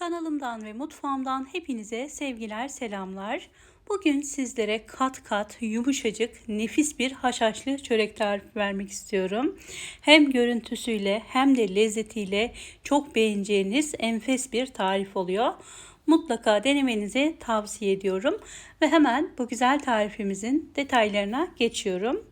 Kanalımdan ve mutfağımdan hepinize sevgiler, selamlar. Bugün sizlere kat kat yumuşacık, nefis bir haşhaşlı çörek tarifi vermek istiyorum. Hem görüntüsüyle hem de lezzetiyle çok beğeneceğiniz enfes bir tarif oluyor. Mutlaka denemenizi tavsiye ediyorum ve hemen bu güzel tarifimizin detaylarına geçiyorum.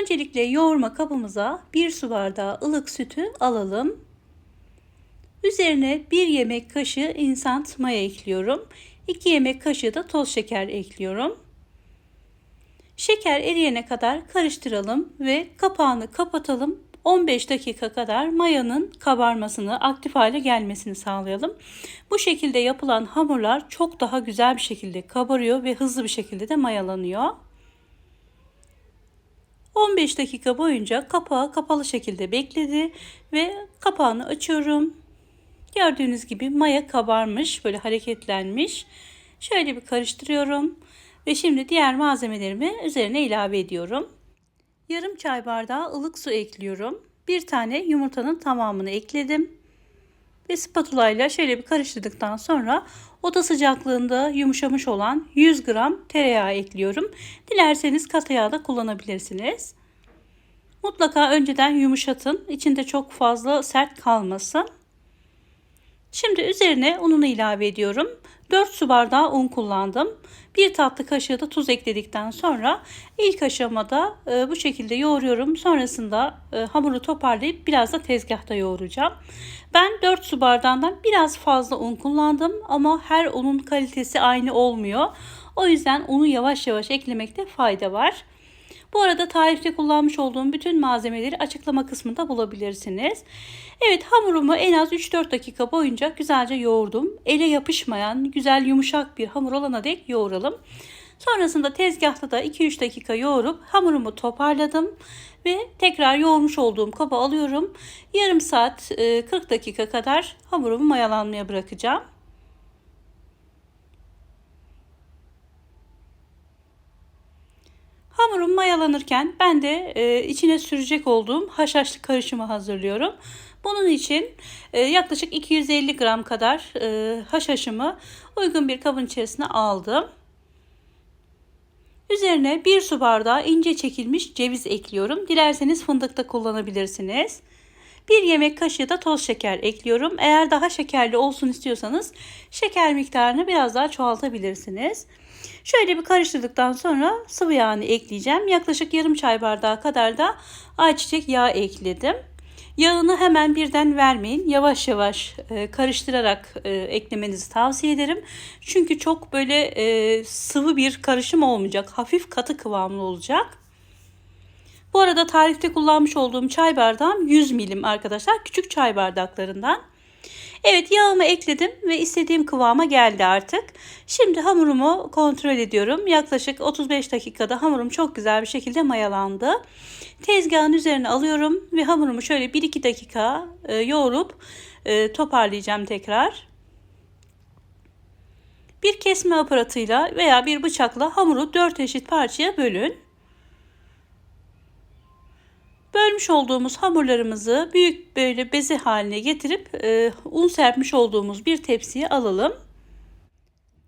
Öncelikle yoğurma kabımıza bir su bardağı ılık sütü alalım. Üzerine 1 yemek kaşığı instant maya ekliyorum. 2 yemek kaşığı da toz şeker ekliyorum. Şeker eriyene kadar karıştıralım ve kapağını kapatalım. 15 dakika kadar mayanın kabarmasını, aktif hale gelmesini sağlayalım. Bu şekilde yapılan hamurlar çok daha güzel bir şekilde kabarıyor ve hızlı bir şekilde de mayalanıyor. 15 dakika boyunca kapağı kapalı şekilde bekledi ve kapağını açıyorum. Gördüğünüz gibi maya kabarmış, böyle hareketlenmiş. Şöyle bir karıştırıyorum ve şimdi diğer malzemelerimi üzerine ilave ediyorum. Yarım çay bardağı ılık su ekliyorum. Bir tane yumurtanın tamamını ekledim. Ve spatula ile şöyle bir karıştırdıktan sonra oda sıcaklığında yumuşamış olan 100 gram tereyağı ekliyorum. Dilerseniz katı da kullanabilirsiniz. Mutlaka önceden yumuşatın. İçinde çok fazla sert kalmasın. Şimdi üzerine ununu ilave ediyorum. 4 su bardağı un kullandım. 1 tatlı kaşığı da tuz ekledikten sonra ilk aşamada e, bu şekilde yoğuruyorum. Sonrasında e, hamuru toparlayıp biraz da tezgahta yoğuracağım. Ben 4 su bardağından biraz fazla un kullandım ama her unun kalitesi aynı olmuyor. O yüzden unu yavaş yavaş eklemekte fayda var. Bu arada tarifte kullanmış olduğum bütün malzemeleri açıklama kısmında bulabilirsiniz. Evet hamurumu en az 3-4 dakika boyunca güzelce yoğurdum. Ele yapışmayan güzel yumuşak bir hamur olana dek yoğuralım. Sonrasında tezgahta da 2-3 dakika yoğurup hamurumu toparladım ve tekrar yoğurmuş olduğum kaba alıyorum. Yarım saat 40 dakika kadar hamurumu mayalanmaya bırakacağım. Hamurum mayalanırken ben de e, içine sürecek olduğum haşhaşlı karışımı hazırlıyorum. Bunun için e, yaklaşık 250 gram kadar e, haşhaşımı uygun bir kabın içerisine aldım. Üzerine bir su bardağı ince çekilmiş ceviz ekliyorum. Dilerseniz fındık da kullanabilirsiniz. Bir yemek kaşığı da toz şeker ekliyorum. Eğer daha şekerli olsun istiyorsanız şeker miktarını biraz daha çoğaltabilirsiniz. Şöyle bir karıştırdıktan sonra sıvı yağını ekleyeceğim. Yaklaşık yarım çay bardağı kadar da ayçiçek yağı ekledim. Yağını hemen birden vermeyin. Yavaş yavaş e, karıştırarak e, eklemenizi tavsiye ederim. Çünkü çok böyle e, sıvı bir karışım olmayacak. Hafif katı kıvamlı olacak. Bu arada tarifte kullanmış olduğum çay bardağım 100 milim arkadaşlar. Küçük çay bardaklarından. Evet yağımı ekledim ve istediğim kıvama geldi artık. Şimdi hamurumu kontrol ediyorum. Yaklaşık 35 dakikada hamurum çok güzel bir şekilde mayalandı. Tezgahın üzerine alıyorum ve hamurumu şöyle 1-2 dakika e, yoğurup e, toparlayacağım tekrar. Bir kesme aparatıyla veya bir bıçakla hamuru 4 eşit parçaya bölün. Bölmüş olduğumuz hamurlarımızı büyük böyle beze haline getirip e, un serpmiş olduğumuz bir tepsiye alalım.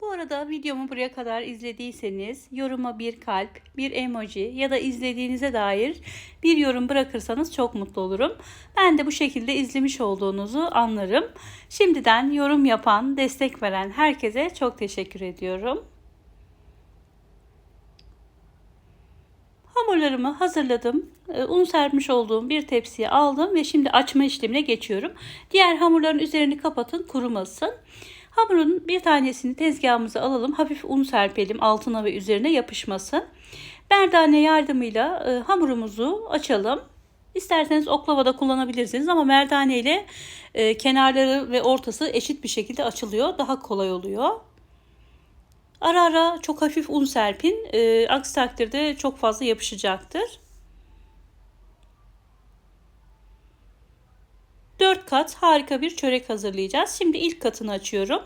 Bu arada videomu buraya kadar izlediyseniz yoruma bir kalp, bir emoji ya da izlediğinize dair bir yorum bırakırsanız çok mutlu olurum. Ben de bu şekilde izlemiş olduğunuzu anlarım. Şimdiden yorum yapan, destek veren herkese çok teşekkür ediyorum. Hamurlarımı hazırladım. Ee, un serpmiş olduğum bir tepsiye aldım ve şimdi açma işlemine geçiyorum. Diğer hamurların üzerini kapatın kurumasın. Hamurun bir tanesini tezgahımıza alalım. Hafif un serpelim altına ve üzerine yapışmasın. Merdane yardımıyla e, hamurumuzu açalım. İsterseniz oklava da kullanabilirsiniz ama merdane ile e, kenarları ve ortası eşit bir şekilde açılıyor. Daha kolay oluyor. Ara ara çok hafif un serpin. E, aksi takdirde çok fazla yapışacaktır. 4 kat harika bir çörek hazırlayacağız. Şimdi ilk katını açıyorum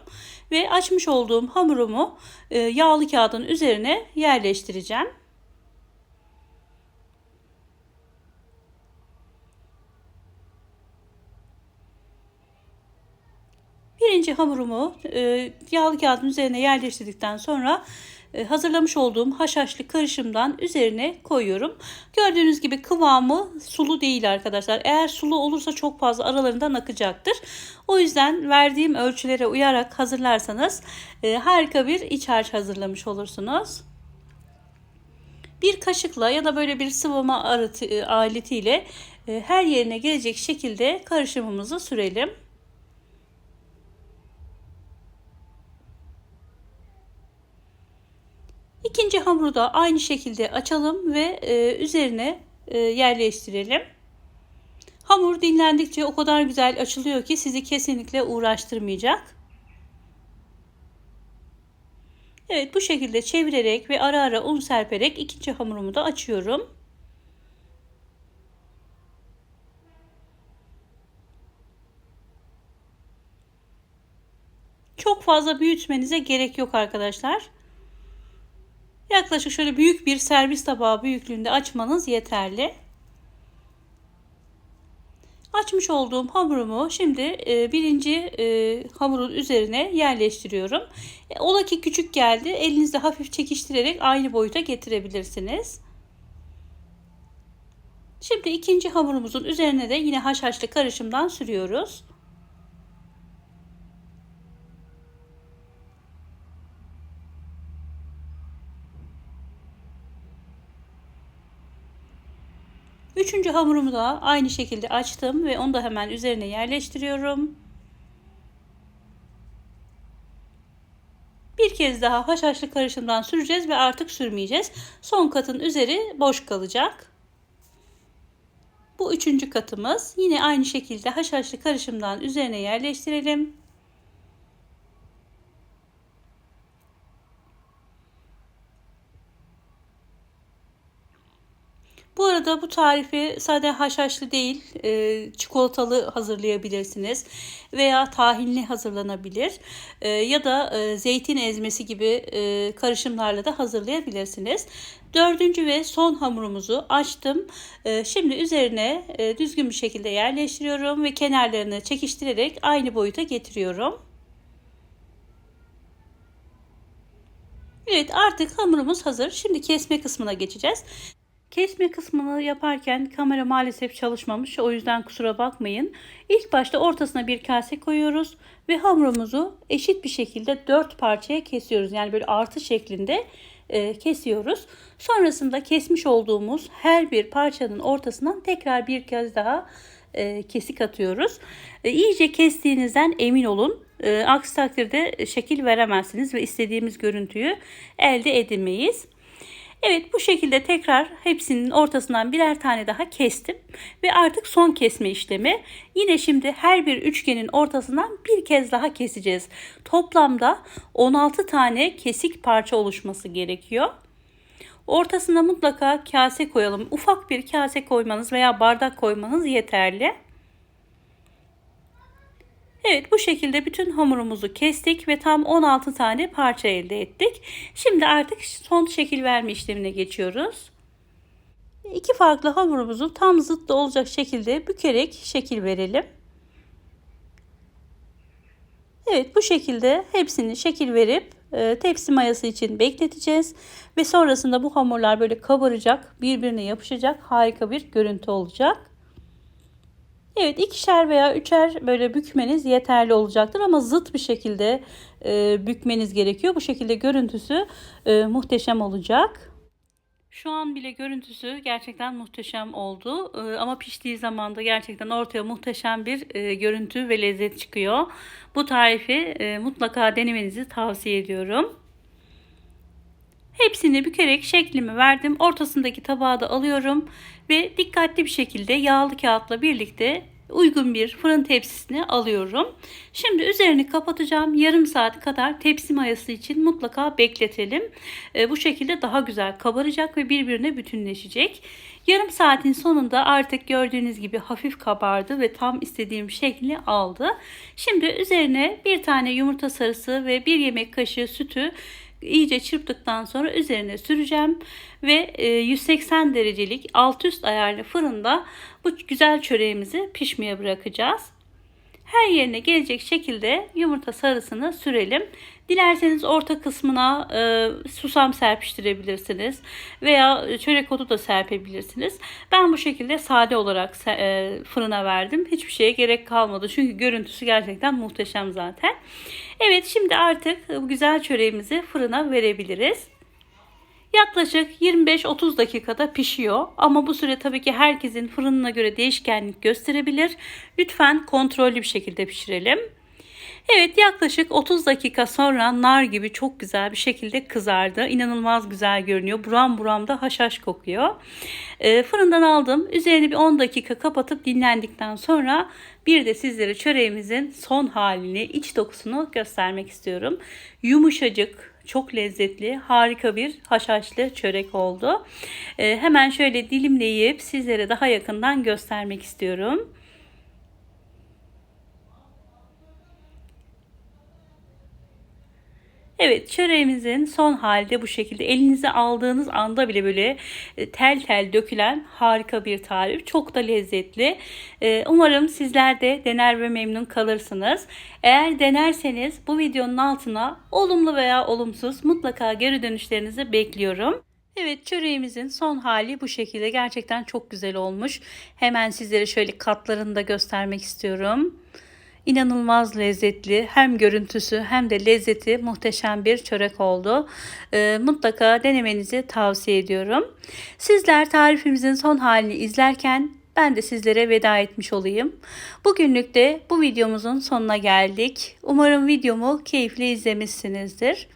ve açmış olduğum hamurumu e, yağlı kağıdın üzerine yerleştireceğim. İkinci hamurumu e, yağlı kağıdın üzerine yerleştirdikten sonra e, hazırlamış olduğum haşhaşlı karışımdan üzerine koyuyorum. Gördüğünüz gibi kıvamı sulu değil arkadaşlar. Eğer sulu olursa çok fazla aralarından akacaktır. O yüzden verdiğim ölçülere uyarak hazırlarsanız e, harika bir iç harç hazırlamış olursunuz. Bir kaşıkla ya da böyle bir sıvama aletiyle her yerine gelecek şekilde karışımımızı sürelim. İkinci hamuru da aynı şekilde açalım ve e, üzerine e, yerleştirelim. Hamur dinlendikçe o kadar güzel açılıyor ki sizi kesinlikle uğraştırmayacak. Evet bu şekilde çevirerek ve ara ara un serperek ikinci hamurumu da açıyorum. Çok fazla büyütmenize gerek yok arkadaşlar. Yaklaşık şöyle büyük bir servis tabağı büyüklüğünde açmanız yeterli. Açmış olduğum hamurumu şimdi e, birinci e, hamurun üzerine yerleştiriyorum. E, ola ki küçük geldi. Elinizde hafif çekiştirerek aynı boyuta getirebilirsiniz. Şimdi ikinci hamurumuzun üzerine de yine haşhaşlı karışımdan sürüyoruz. Üçüncü hamurumu da aynı şekilde açtım ve onu da hemen üzerine yerleştiriyorum. Bir kez daha haşhaşlı karışımdan süreceğiz ve artık sürmeyeceğiz. Son katın üzeri boş kalacak. Bu üçüncü katımız. Yine aynı şekilde haşhaşlı karışımdan üzerine yerleştirelim. Bu arada bu tarifi sadece haşhaşlı değil e, çikolatalı hazırlayabilirsiniz veya tahinli hazırlanabilir e, ya da e, zeytin ezmesi gibi e, karışımlarla da hazırlayabilirsiniz. Dördüncü ve son hamurumuzu açtım. E, şimdi üzerine e, düzgün bir şekilde yerleştiriyorum ve kenarlarını çekiştirerek aynı boyuta getiriyorum. Evet artık hamurumuz hazır. Şimdi kesme kısmına geçeceğiz. Kesme kısmını yaparken kamera maalesef çalışmamış. O yüzden kusura bakmayın. İlk başta ortasına bir kase koyuyoruz ve hamurumuzu eşit bir şekilde dört parçaya kesiyoruz. Yani böyle artı şeklinde e, kesiyoruz. Sonrasında kesmiş olduğumuz her bir parçanın ortasından tekrar bir kez daha e, kesik atıyoruz. E, iyice kestiğinizden emin olun. E, aksi takdirde şekil veremezsiniz ve istediğimiz görüntüyü elde edemeyiz. Evet bu şekilde tekrar hepsinin ortasından birer tane daha kestim. Ve artık son kesme işlemi. Yine şimdi her bir üçgenin ortasından bir kez daha keseceğiz. Toplamda 16 tane kesik parça oluşması gerekiyor. Ortasına mutlaka kase koyalım. Ufak bir kase koymanız veya bardak koymanız yeterli. Evet bu şekilde bütün hamurumuzu kestik ve tam 16 tane parça elde ettik. Şimdi artık son şekil verme işlemine geçiyoruz. İki farklı hamurumuzu tam zıttı olacak şekilde bükerek şekil verelim. Evet bu şekilde hepsini şekil verip e, tepsi mayası için bekleteceğiz. Ve sonrasında bu hamurlar böyle kabaracak, birbirine yapışacak harika bir görüntü olacak. Evet ikişer veya üçer böyle bükmeniz yeterli olacaktır ama zıt bir şekilde e, bükmeniz gerekiyor. Bu şekilde görüntüsü e, muhteşem olacak. Şu an bile görüntüsü gerçekten muhteşem oldu. E, ama piştiği zaman da gerçekten ortaya muhteşem bir e, görüntü ve lezzet çıkıyor. Bu tarifi e, mutlaka denemenizi tavsiye ediyorum. Hepsini bükerek şeklimi verdim. Ortasındaki tabağı da alıyorum ve dikkatli bir şekilde yağlı kağıtla birlikte uygun bir fırın tepsisine alıyorum. Şimdi üzerini kapatacağım. Yarım saat kadar tepsi mayası için mutlaka bekletelim. E, bu şekilde daha güzel kabaracak ve birbirine bütünleşecek. Yarım saatin sonunda artık gördüğünüz gibi hafif kabardı ve tam istediğim şekli aldı. Şimdi üzerine bir tane yumurta sarısı ve bir yemek kaşığı sütü iyice çırptıktan sonra üzerine süreceğim ve 180 e, derecelik alt üst ayarlı fırında bu güzel çöreğimizi pişmeye bırakacağız. Her yerine gelecek şekilde yumurta sarısını sürelim. Dilerseniz orta kısmına e, susam serpiştirebilirsiniz veya çörek otu da serpebilirsiniz. Ben bu şekilde sade olarak e, fırına verdim. Hiçbir şeye gerek kalmadı çünkü görüntüsü gerçekten muhteşem zaten. Evet şimdi artık güzel çöreğimizi fırına verebiliriz. Yaklaşık 25-30 dakikada pişiyor ama bu süre tabii ki herkesin fırınına göre değişkenlik gösterebilir. Lütfen kontrollü bir şekilde pişirelim. Evet yaklaşık 30 dakika sonra nar gibi çok güzel bir şekilde kızardı. İnanılmaz güzel görünüyor. Buram buram da haşhaş kokuyor. E, fırından aldım. Üzerini bir 10 dakika kapatıp dinlendikten sonra bir de sizlere çöreğimizin son halini, iç dokusunu göstermek istiyorum. Yumuşacık, çok lezzetli, harika bir haşhaşlı çörek oldu. E, hemen şöyle dilimleyip sizlere daha yakından göstermek istiyorum. Evet çöreğimizin son halde bu şekilde elinize aldığınız anda bile böyle e, tel tel dökülen harika bir tarif. Çok da lezzetli. E, umarım sizler de dener ve memnun kalırsınız. Eğer denerseniz bu videonun altına olumlu veya olumsuz mutlaka geri dönüşlerinizi bekliyorum. Evet çöreğimizin son hali bu şekilde gerçekten çok güzel olmuş. Hemen sizlere şöyle katlarını da göstermek istiyorum. İnanılmaz lezzetli hem görüntüsü hem de lezzeti muhteşem bir çörek oldu. E, mutlaka denemenizi tavsiye ediyorum. Sizler tarifimizin son halini izlerken ben de sizlere veda etmiş olayım. Bugünlük de bu videomuzun sonuna geldik. Umarım videomu keyifle izlemişsinizdir.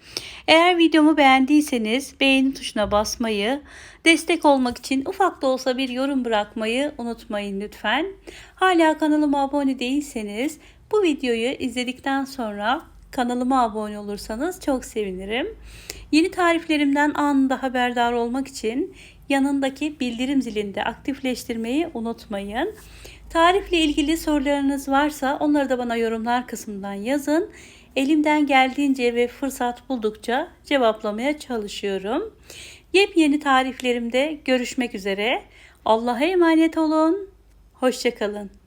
Eğer videomu beğendiyseniz beğeni tuşuna basmayı, destek olmak için ufak da olsa bir yorum bırakmayı unutmayın lütfen. Hala kanalıma abone değilseniz bu videoyu izledikten sonra kanalıma abone olursanız çok sevinirim. Yeni tariflerimden anında haberdar olmak için yanındaki bildirim zilinde aktifleştirmeyi unutmayın. Tarifle ilgili sorularınız varsa onları da bana yorumlar kısmından yazın. Elimden geldiğince ve fırsat buldukça cevaplamaya çalışıyorum. Yepyeni tariflerimde görüşmek üzere. Allah'a emanet olun. Hoşçakalın.